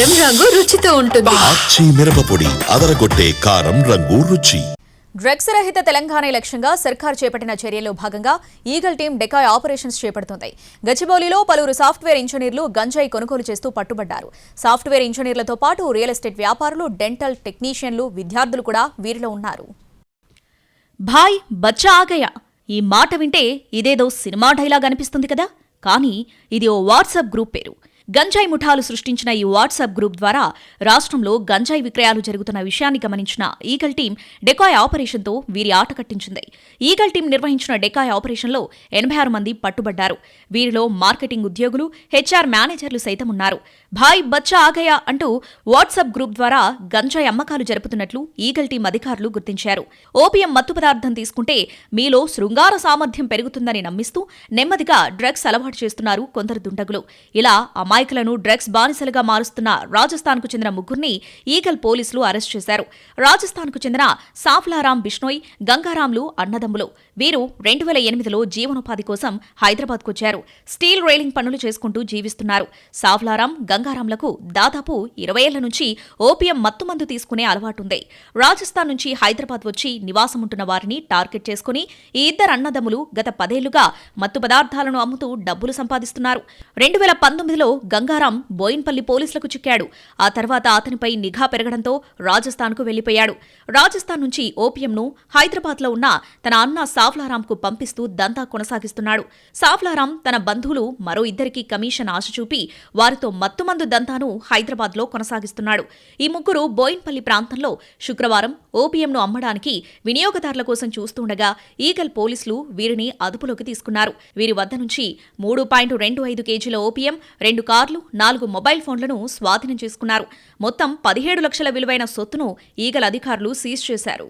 కారం రంగు రుచితో ఉంటుంది. మిరపపొడి అదరగొట్టే కారం రంగు రుచి. డ్రగ్స్ రహిత తెలంగాణ లక్ష్యంగా సర్కార్ చేపట్టిన చర్యల్లో భాగంగా ఈగల్ టీం డెకాయ్ ఆపరేషన్స్ చేపడుతోంది. గచ్చిబౌలిలో పలువురు సాఫ్ట్వేర్ ఇంజనీర్లు గంజాయి కొనుగోలు చేస్తూ పట్టుబడ్డారు. సాఫ్ట్వేర్ ఇంజనీర్లతో పాటు రియల్ ఎస్టేట్ వ్యాపారులు డెంటల్ టెక్నీషియన్లు విద్యార్థులు కూడా వీరిలో ఉన్నారు. భాయ్ బచ్చా ఆగయా ఈ మాట వింటే ఇదేదో సినిమా డైలాగ్ అనిపిస్తుంది కదా? కానీ ఇది ఓ వాట్సాప్ గ్రూప్ పేరు. గంజాయి ముఠాలు సృష్టించిన ఈ వాట్సాప్ గ్రూప్ ద్వారా రాష్ట్రంలో గంజాయి విక్రయాలు జరుగుతున్న విషయాన్ని గమనించిన ఈగల్ టీం డెకాయ్ ఆపరేషన్తో వీరి ఆట కట్టించింది. ఈగల్ టీం నిర్వహించిన డెకాయ్ ఆపరేషన్లో ఎనభై ఆరు మంది పట్టుబడ్డారు. వీరిలో మార్కెటింగ్ ఉద్యోగులు హెచ్ఆర్ మేనేజర్లు సైతం ఉన్నారు. భాయ్ బచ్చా ఆగయా అంటూ వాట్సాప్ గ్రూప్ ద్వారా గంజాయి అమ్మకాలు జరుపుతున్నట్లు ఈగల్ టీం అధికారులు గుర్తించారు. ఓపీఎం మత్తు పదార్థం తీసుకుంటే మీలో శృంగార సామర్థ్యం పెరుగుతుందని నమ్మిస్తూ నెమ్మదిగా డ్రగ్స్ అలవాటు చేస్తున్నారు కొందరు దుండగులు. ఇలా అమాయకులను డ్రగ్స్ బానిసలుగా మారుస్తున్న రాజస్థాన్కు చెందిన ముగ్గురిని ఈగల్ పోలీసులు అరెస్ట్ చేశారు. రాజస్థాన్కు చెందిన సాఫ్లారాం బిష్ణోయ్ గంగారాంలు అన్నదమ్ములు వీరు రెండు వేల ఎనిమిదిలో జీవనోపాధి కోసం హైదరాబాద్కొచ్చారు స్టీల్ రైలింగ్ పనులు చేసుకుంటూ జీవిస్తున్నారు. సాఫ్లారాం గంగారాంలకు దాదాపు ఇరవై ఏళ్ళ నుంచి ఓపీఎం మత్తుమందు తీసుకునే అలవాటుంది. రాజస్థాన్ నుంచి హైదరాబాద్ వచ్చి నివాసం ఉంటున్న వారిని టార్గెట్ చేసుకుని ఈ ఇద్దరు అన్నదమ్ములు గత పదేళ్ళుగా మత్తు పదార్థాలను అమ్ముతూ డబ్బులు సంపాదిస్తున్నారు. రెండు వేల పంతొమ్మిదిలో గంగారాం బోయిన్పల్లి పోలీసులకు చిక్కాడు. ఆ తర్వాత అతనిపై నిఘా పెరగడంతో రాజస్థాన్కు వెళ్ళిపోయాడు రాజస్థాన్ నుంచి ఓపీఎంను హైదరాబాద్లో ఉన్న తన అన్న సాఫ్లారాంకు పంపిస్తూ దంతా కొనసాగిస్తున్నాడు. సాఫ్లారాం తన బంధువులు మరో ఇద్దరికి కమిషన్ ఆశ చూపి వారితో మత్తుమందు దంతాను హైదరాబాద్లో కొనసాగిస్తున్నాడు. ఈ ముగ్గురు బోయిన్పల్లి ప్రాంతంలో శుక్రవారం ఓపీఎంను అమ్మడానికి వినియోగదారుల కోసం చూస్తుండగా ఈగల్ పోలీసులు వీరిని అదుపులోకి తీసుకున్నారు. వీరి వద్ద నుంచి మూడు పాయింట్ రెండు ఐదు కేజీల ఓపీఎం రెండు కార్లు నాలుగు మొబైల్ ఫోన్లను స్వాధీనం చేసుకున్నారు. మొత్తం పదిహేడు లక్షల విలువైన సొత్తును ఈగల అధికారులు సీజ్ చేశారు.